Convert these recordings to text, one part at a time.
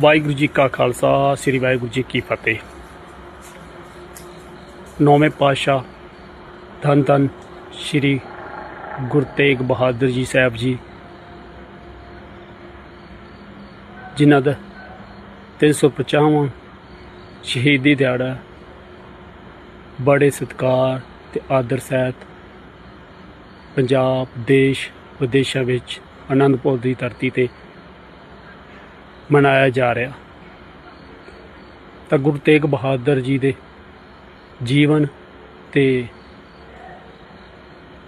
ਵਾਹਿਗੁਰੂ ਜੀ ਕਾ ਖਾਲਸਾ, ਸ੍ਰੀ ਵਾਹਿਗੁਰੂ ਜੀ ਕੀ ਫਤਿਹ। ਨੌਵੇਂ ਪਾਤਸ਼ਾਹ ਧੰਨ ਧੰਨ ਸ੍ਰੀ ਗੁਰੂ ਤੇਗ ਬਹਾਦਰ ਜੀ ਸਾਹਿਬ ਜੀ, ਜਿਨ੍ਹਾਂ ਦਾ 350ਵਾਂ ਸ਼ਹੀਦੀ ਦਿਹਾੜਾ, ਬੜੇ ਸਤਿਕਾਰ ਤੇ ਆਦਰ ਸਹਿਤ ਪੰਜਾਬ, ਦੇਸ਼, ਵਿਦੇਸ਼ਾਂ ਵਿੱਚ ਆਨੰਦਪੁਰ ਦੀ ਧਰਤੀ ਤੇ ਮਨਾਇਆ ਜਾ ਰਿਹਾ। ਤਾਂ ਗੁਰੂ ਤੇਗ ਬਹਾਦਰ ਜੀ ਦੇ ਜੀਵਨ ਤੇ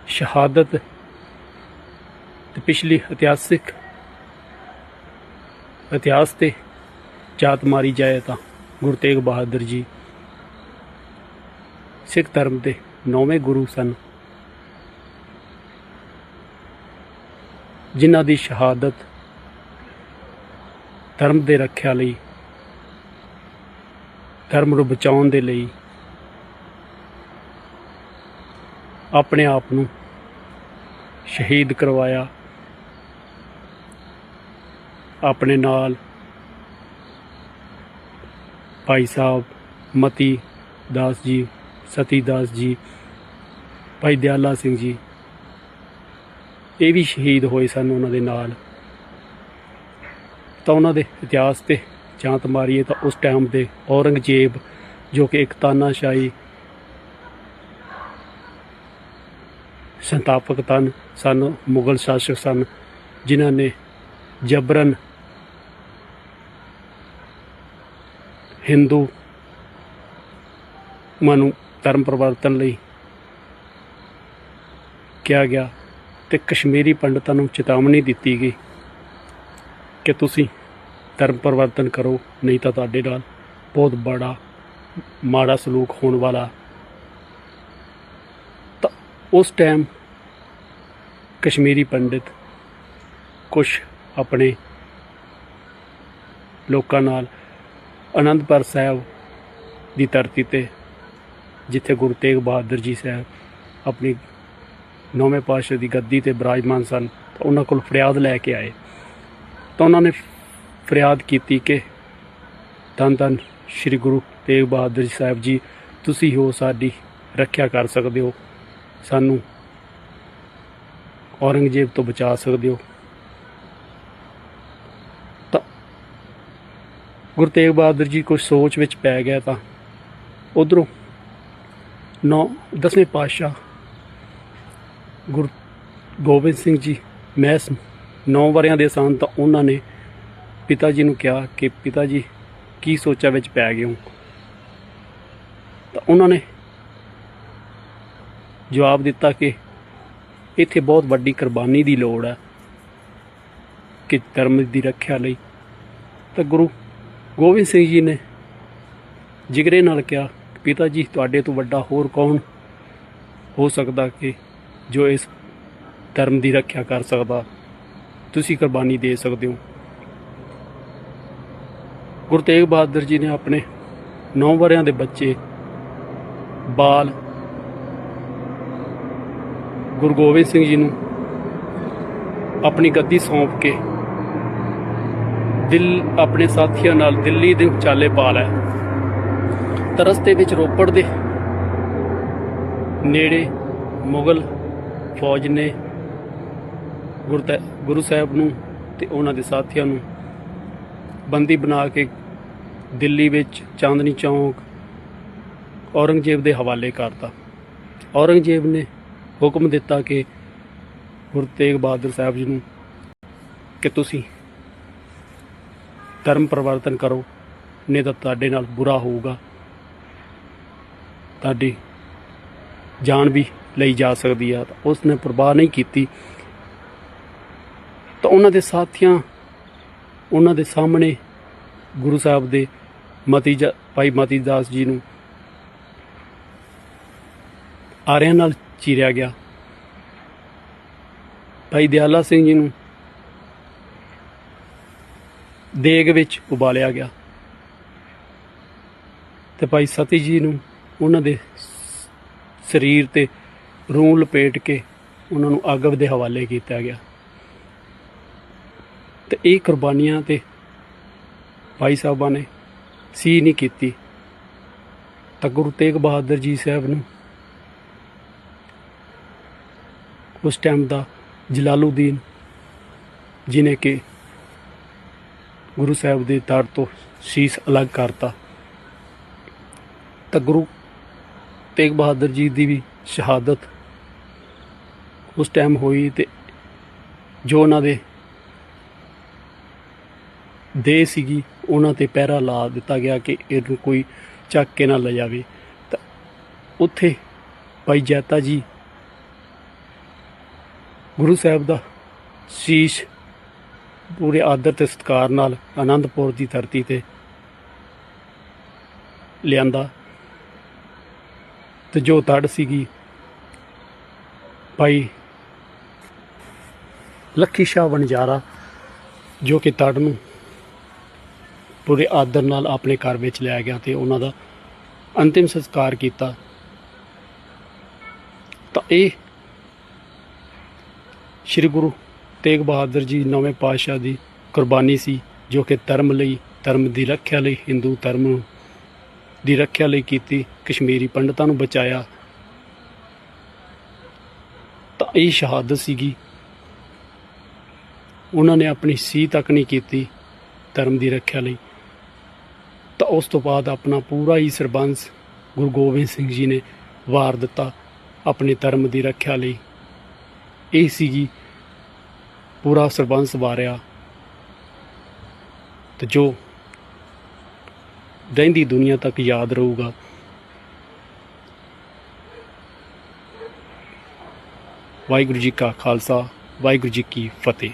ਸ਼ਹਾਦਤ ਤੇ ਪਿਛਲੀ ਇਤਿਹਾਸਿਕ ਇਤਿਹਾਸ ਤੇ ਜਾਤ ਮਾਰੀ ਜਾਏ ਤਾਂ ਗੁਰੂ ਤੇਗ ਬਹਾਦਰ ਜੀ ਸਿੱਖ ਧਰਮ ਦੇ ਨੌਵੇਂ ਗੁਰੂ ਸਨ। ਜਿਨ੍ਹਾਂ ਦੀ ਸ਼ਹਾਦਤ ਧਰਮ ਦੇ ਰੱਖਿਆ ਲਈ, ਧਰਮ ਨੂੰ ਬਚਾਉਣ ਦੇ ਲਈ, ਆਪਣੇ ਆਪ ਨੂੰ ਸ਼ਹੀਦ ਕਰਵਾਇਆ, ਆਪਣੇ ਨਾਲ ਭਾਈ ਸਾਹਿਬ ਮਤੀ ਦਾਸ ਜੀ, ਸਤੀ ਦਾਸ ਜੀ, ਭਾਈ ਦਿਆਲਾ ਸਿੰਘ ਜੀ, ਇਹ ਵੀ ਸ਼ਹੀਦ ਹੋਏ ਸਨ ਉਹਨਾਂ ਦੇ ਨਾਲ। ਤਾਂ ਉਹਨਾਂ ਦੇ ਇਤਿਹਾਸ ਤੇ ਜਾਂਤ ਮਾਰੀਏ ਤਾਂ ਉਸ ਟਾਈਮ ਦੇ ਔਰੰਗਜ਼ੇਬ, ਜੋ ਕਿ ਇੱਕ ਤਾਨਾਸ਼ਾਹੀ ਸੰਤਾਪਕ ਤਨ ਸਨ, ਮੁਗਲ ਸ਼ਾਸਕ ਸਨ, ਜਿਨ੍ਹਾਂ ਨੇ ਜਬਰਨ ਹਿੰਦੂ ਮਨੁ ਧਰਮ ਪਰਿਵਰਤਨ ਲਈ ਕਿਹਾ ਗਿਆ ਤੇ ਕਸ਼ਮੀਰੀ ਪੰਡਤਾਂ ਨੂੰ ਚੇਤਾਵਨੀ ਦਿੱਤੀ ਗਈ। ਕਿ ਤੁਸੀਂ ਧਰਮ ਪਰਿਵਰਤਨ ਕਰੋ, ਨਹੀਂ ਤਾਂ ਤੁਹਾਡੇ ਨਾਲ ਬਹੁਤ ਬੜਾ, ਮਾੜਾ ਸਲੂਕ ਹੋਣ ਵਾਲਾ। ਤਾਂ ਉਸ ਟਾਈਮ ਕਸ਼ਮੀਰੀ ਪੰਡਿਤ ਕੁਝ ਆਪਣੇ ਲੋਕਾਂ ਨਾਲ ਅਨੰਦਪੁਰ ਸਾਹਿਬ ਦੀ ਧਰਤੀ ਤੇ, ਜਿੱਥੇ ਗੁਰੂ ਤੇਗ ਬਹਾਦਰ ਜੀ ਸਾਹਿਬ ਆਪਣੀ ਨੌਵੇਂ ਪਾਤਸ਼ਾਹ ਦੀ ਗੱਦੀ ਤੇ ਬਿਰਾਜਮਾਨ ਸਨ, ਤਾਂ ਉਹਨਾਂ ਕੋਲ ਫਰਿਆਦ ਲੈ ਕੇ ਆਏ। ਤਾਂ ਉਹਨਾਂ ਨੇ ਫਰਿਆਦ ਕੀਤੀ ਕਿ ਧੰਨ ਧੰਨ ਸ੍ਰੀ ਗੁਰੂ ਤੇਗ ਬਹਾਦਰ ਜੀ ਸਾਹਿਬ ਜੀ, ਤੁਸੀਂ ਹੋ ਸਾਡੀ ਰੱਖਿਆ ਕਰ ਸਕਦੇ ਹੋ, ਸਾਨੂੰ ਔਰੰਗਜ਼ੇਬ ਤੋਂ ਬਚਾ ਸਕਦੇ ਹੋ। ਤਾਂ ਗੁਰੂ ਤੇਗ ਬਹਾਦਰ ਜੀ ਕੁਝ ਸੋਚ ਵਿੱਚ ਪੈ ਗਿਆ ਤਾਂ ਉਧਰੋਂ ਨੌ ਦਸਵੇਂ ਪਾਤਸ਼ਾਹ ਗੁਰੂ ਗੋਬਿੰਦ ਸਿੰਘ ਜੀ ਮੈਸ 9 ਵਰਿਆਂ ਦੇ ਸਨ ਤਾਂ ਉਹਨਾਂ ਨੇ ਪਿਤਾ ਜੀ ਨੂੰ ਕਿਹਾ ਕਿ ਪਿਤਾ ਜੀ, ਕੀ ਸੋਚਾਂ ਵਿੱਚ ਪੈ ਗਏ ਹੋ? ਤਾਂ ਉਹਨਾਂ ਨੇ ਜਵਾਬ ਦਿੱਤਾ ਕਿ ਇੱਥੇ ਬਹੁਤ ਵੱਡੀ ਕੁਰਬਾਨੀ ਦੀ ਲੋੜ ਹੈ ਕਿ ਧਰਮ ਦੀ ਰੱਖਿਆ ਲਈ। ਤਾਂ ਗੁਰੂ ਗੋਬਿੰਦ ਸਿੰਘ ਜੀ ਨੇ ਜਿਗਰੇ ਨਾਲ ਕਿਹਾ, ਪਿਤਾ ਜੀ, ਤੁਹਾਡੇ ਤੋਂ ਵੱਡਾ ਹੋਰ ਕੌਣ ਹੋ ਸਕਦਾ ਕਿ ਜੋ ਇਸ ਧਰਮ ਦੀ ਰੱਖਿਆ ਕਰ ਸਕਦਾ? ਤੁਸੀਂ ਕੁਰਬਾਨੀ ਦੇ ਸਕਦੇ ਹੋ। ਗੁਰੂ ਤੇਗ ਬਹਾਦਰ ਜੀ ਨੇ ਆਪਣੇ 9 ਵਰਿਆਂ ਦੇ ਬੱਚੇ ਬਾਲ ਗੁਰੂ ਗੋਬਿੰਦ ਸਿੰਘ ਜੀ ਨੂੰ ਆਪਣੀ ਗੱਦੀ ਸੌਂਪ ਕੇ ਦਿਲ ਆਪਣੇ ਸਾਥੀਆਂ ਨਾਲ ਦਿੱਲੀ ਦੇ ਉਚਾਲੇ ਪਾ ਲਿਆ। ਤਾਂ ਰਸਤੇ ਵਿੱਚ ਰੋਪੜ ਦੇ ਨੇੜੇ ਮੁਗਲ ਫੌਜ ਨੇ ਗੁਰੂ ਗੁਰੂ ਸਾਹਿਬ ਨੂੰ ਤੇ ਉਹਨਾਂ ਦੇ ਸਾਥੀਆਂ ਨੂੰ ਬੰਦੀ ਬਣਾ ਕੇ ਦਿੱਲੀ ਵਿੱਚ ਚਾਂਦਨੀ ਚੌਂਕ ਔਰੰਗਜ਼ੇਬ ਦੇ ਹਵਾਲੇ ਕਰਤਾ। ਔਰੰਗਜ਼ੇਬ ਨੇ ਹੁਕਮ ਦਿੱਤਾ ਕਿ ਗੁਰੂ ਤੇਗ ਬਹਾਦਰ ਸਾਹਿਬ ਜੀ ਨੂੰ ਕਿ ਤੁਸੀਂ ਧਰਮ ਪਰਿਵਰਤਨ ਕਰੋ, ਨਹੀਂ ਤਾਂ ਤੁਹਾਡੇ ਨਾਲ ਬੁਰਾ ਹੋਊਗਾ। ਤੁਹਾਡੀ ਜਾਨ ਵੀ ਲਈ ਜਾ ਸਕਦੀ ਆ। ਉਸ ਨੇ ਪਰਵਾਹ ਨਹੀਂ ਕੀਤੀ। ਤਾਂ ਉਹਨਾਂ ਦੇ ਸਾਥੀਆਂ, ਉਹਨਾਂ ਦੇ ਸਾਹਮਣੇ ਗੁਰੂ ਸਾਹਿਬ ਦੇ ਮਤੀ ਭਾਈ ਮਤੀ ਦਾਸ ਜੀ ਨੂੰ ਆਰਿਆਂ ਨਾਲ ਚੀਰਿਆ ਗਿਆ। ਭਾਈ ਦਿਆਲਾ ਸਿੰਘ ਜੀ ਨੂੰ ਦੇਗ ਵਿੱਚ ਉਬਾਲਿਆ ਗਿਆ। ਤੇ ਭਾਈ ਸਤੀ ਜੀ ਨੂੰ ਉਹਨਾਂ ਦੇ ਸਰੀਰ ਤੇ ਰੂੰ ਲਪੇਟ ਕੇ ਉਹਨਾਂ ਨੂੰ ਅੱਗ ਦੇ ਹਵਾਲੇ ਕੀਤਾ ਗਿਆ। ਤੇ ਇਹ ਕੁਰਬਾਨੀਆਂ ਤੇ ਭਾਈ ਸਾਹਿਬਾਂ ਨੇ ਸੀ ਨਹੀਂ ਕੀਤੀ। ਤਾਂ ਗੁਰੂ ਤੇਗ ਬਹਾਦਰ ਜੀ ਸਾਹਿਬ ਨੂੰ ਉਸ ਟਾਈਮ ਦਾ ਜਲਾਲੂਦੀਨ ਜਿਨੇ ਕਿ ਗੁਰੂ ਸਾਹਿਬ ਦੇ ਦਰ ਤੋਂ ਸੀਸ ਅਲੱਗ ਕਰਤਾ। ਤਾਂ ਗੁਰੂ ਤੇਗ ਬਹਾਦਰ ਜੀ ਦੀ ਵੀ ਸ਼ਹਾਦਤ ਉਸ ਟਾਈਮ ਹੋਈ ਤੇ ਜੋ ਉਹਨਾਂ ਦੇ ਦੇ ਸੀਗੀ, ਉਹਨਾਂ ਤੇ ਪਹਿਰਾ ਲਾ ਦਿੱਤਾ ਗਿਆ ਕਿ ਇਹਨੂੰ ਕੋਈ ਚੱਕ ਕੇ ਨਾ ਲੈ ਜਾਵੇ। ਤਾਂ ਉੱਥੇ ਭਾਈ ਜੈਤਾ ਜੀ ਗੁਰੂ ਸਾਹਿਬ ਦਾ ਸ਼ੀਸ਼ ਪੂਰੇ ਆਦਰ ਤੇ ਸਤਿਕਾਰ ਨਾਲ ਆਨੰਦਪੁਰ ਦੀ ਧਰਤੀ ਤੇ ਲਿਆਂਦਾ। ਤੇ ਜੋ ਤੜ ਸੀਗੀ, ਭਾਈ ਲੱਖੀ ਸ਼ਾਹ ਵਣਜਾਰਾ, ਜੋ ਕਿ ਤੜ ਨੂੰ ਪੂਰੇ ਆਦਰ ਨਾਲ ਆਪਣੇ ਘਰ ਵਿੱਚ ਲਿਆ ਗਿਆ ਤੇ ਉਹਨਾਂ ਦਾ ਅੰਤਿਮ ਸੰਸਕਾਰ ਕੀਤਾ। ਤਾਂ ਇਹ ਸ੍ਰੀ ਗੁਰੂ ਤੇਗ ਬਹਾਦਰ ਜੀ ਨਵੇਂ ਪਾਤਸ਼ਾਹ ਦੀ ਕੁਰਬਾਨੀ ਸੀ, ਜੋ ਕਿ ਧਰਮ ਲਈ, ਧਰਮ ਦੀ ਰੱਖਿਆ ਲਈ, ਹਿੰਦੂ ਧਰਮ ਦੀ ਰੱਖਿਆ ਲਈ ਕੀਤੀ, ਕਸ਼ਮੀਰੀ ਪੰਡਤਾਂ ਨੂੰ ਬਚਾਇਆ। ਤਾਂ ਇਹ ਸ਼ਹਾਦਤ ਸੀਗੀ। ਉਹਨਾਂ ਨੇ ਆਪਣੀ ਸੀ ਤੱਕ ਨਹੀਂ ਕੀਤੀ ਧਰਮ ਦੀ ਰੱਖਿਆ ਲਈ। ਤਾਂ ਉਸ ਤੋਂ ਬਾਅਦ ਆਪਣਾ ਪੂਰਾ ਹੀ ਸਰਬੰਸ ਗੁਰੂ ਗੋਬਿੰਦ ਸਿੰਘ ਜੀ ਨੇ ਵਾਰ ਦਿੱਤਾ ਆਪਣੇ ਧਰਮ ਦੀ ਰੱਖਿਆ ਲਈ। ਇਹ ਸੀਗੀ ਪੂਰਾ ਸਰਬੰਸ ਵਾਰਿਆ। ਤੇ ਜੋ ਰਹਿੰਦੀ ਦੁਨੀਆ ਤੱਕ ਯਾਦ ਰਹੂਗਾ। ਵਾਹਿਗੁਰੂ ਜੀ ਕਾ ਖਾਲਸਾ, ਵਾਹਿਗੁਰੂ ਜੀ ਕੀ ਫਤਿਹ।